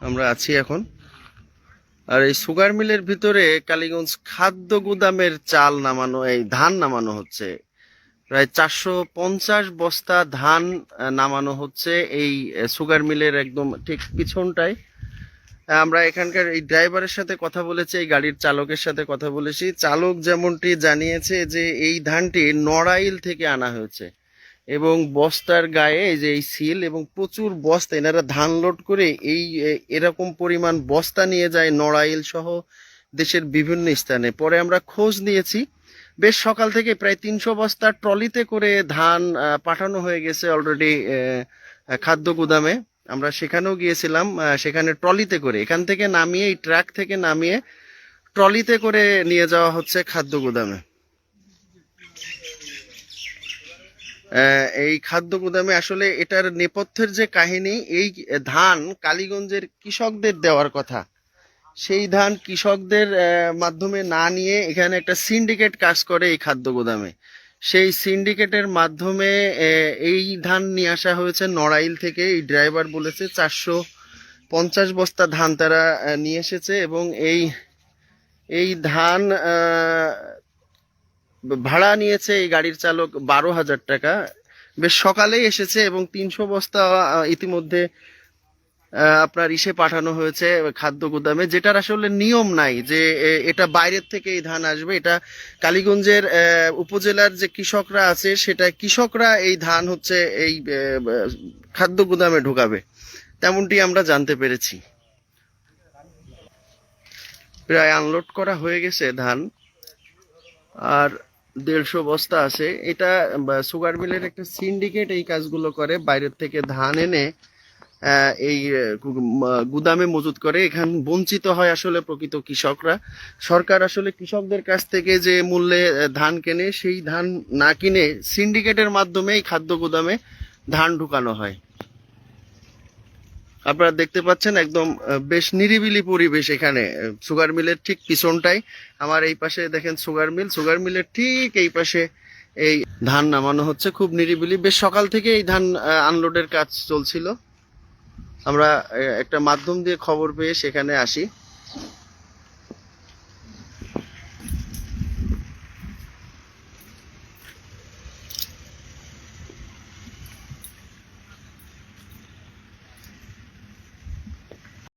আমরা আছি এখন। আর এই সুগার মিলের ভিতরে কালীগঞ্জ খাদ্য গুদামের চাল নামানো, এই ধান নামানো হচ্ছে। প্রায় চারশো পঞ্চাশ বস্তা ধান নামানো হচ্ছে এই সুগার মিলের একদম ঠিক পিছনটায়। আমরা এখানকার এই ড্রাইভারের সাথে কথা বলেছি, এই গাড়ির চালকের সাথে কথা বলেছি। চালক যেমনটি জানিয়েছে যে এই ধানটি নড়াইল থেকে আনা হয়েছে। এবং বস্তার গায়ে এই যে এই সিল এবং প্রচুর বস্তা, এনারা ধান লোড করে এই এরকম পরিমাণ বস্তা নিয়ে যায় নড়াইল সহ দেশের বিভিন্ন স্থানে। পরে আমরা খোঁজ নিয়েছি। বেশ সকাল থেকে প্রায় তিনশো বস্তা ট্রলিতে করে ধান পাঠানো হয়ে গেছে অলরেডি খাদ্য গুদামে। আমরা সেখানেও গিয়েছিলাম সেখানে ট্রলিতে করে। এখান থেকে নামিয়ে, এই ট্রাক থেকে নামিয়ে ট্রলিতে করে নিয়ে যাওয়া হচ্ছে খাদ্য গুদামে। এই খাদ্য গুদামে আসলে এটার নেপথ্যের যে কাহিনী, এই ধান কালীগঞ্জের কৃষকদের দেওয়ার কথা। সেই ধান কৃষকদের মাধ্যমে না নিয়ে এখানে একটা সিন্ডিকেট কাজ করে এই খাদ্য গুদামে। সেই সিন্ডিকেটের মাধ্যমে এই ধান নিয়ে আসা হয়েছে নড়াইল থেকে। এই ড্রাইভার বলেছে চারশো পঞ্চাশ বস্তা ধান তারা নিয়ে এসেছে এবং এই এই ধান ভাড়া নিয়েছে এই গাড়ির চালক বারো হাজার টাকা। বেশ সকালেই এসেছে এবং তিনশো বস্তা ইতিমধ্যে আপনার ইসে পাঠানো হয়েছে খাদ্য গুদামে, যেটার আসলে নিয়ম নাই যে এটা বাইরের থেকে এই ধান আসবে। এটা কালীগঞ্জের উপজেলার যে কৃষকরা আছে, সেটা কৃষকরা এই ধান হচ্ছে এই খাদ্য গুদামে ঢুকাবে। তেমনটি আমরা জানতে পেরেছি। প্রায় আনলোড করা হয়ে গেছে ধান। আর দেড়শো বস্তা আছে। এটা সুগার মিলের একটা সিন্ডিকেট এই কাজগুলো করে। বাইরের থেকে ধান এনে এই গুদামে মজুত করে। এখান বঞ্চিত হয় আসলে প্রকৃত কৃষকরা। সরকার আসলে কৃষকদের কাছ থেকে যে মূল্যে ধান কেনে, সেই ধান না কিনে সিন্ডিকেটের মাধ্যমে এই খাদ্য গুদামে ধান ঢুকানো হয়। আপনারা দেখতে পাচ্ছেন একদম বেশ নিরিবিলি পরিবেশ এখানে। সুগার মিলের ঠিক পিছনটাই। আমার এই পাশে দেখেন সুগার মিল। সুগার মিলের ঠিক এই পাশে এই ধান নামানো হচ্ছে খুব নিরিবিলি। বেশ সকাল থেকে এই ধান আনলোডের কাজ চলছিল। আমরা একটা মাধ্যম দিয়ে খবর পেয়ে সেখানে আসি।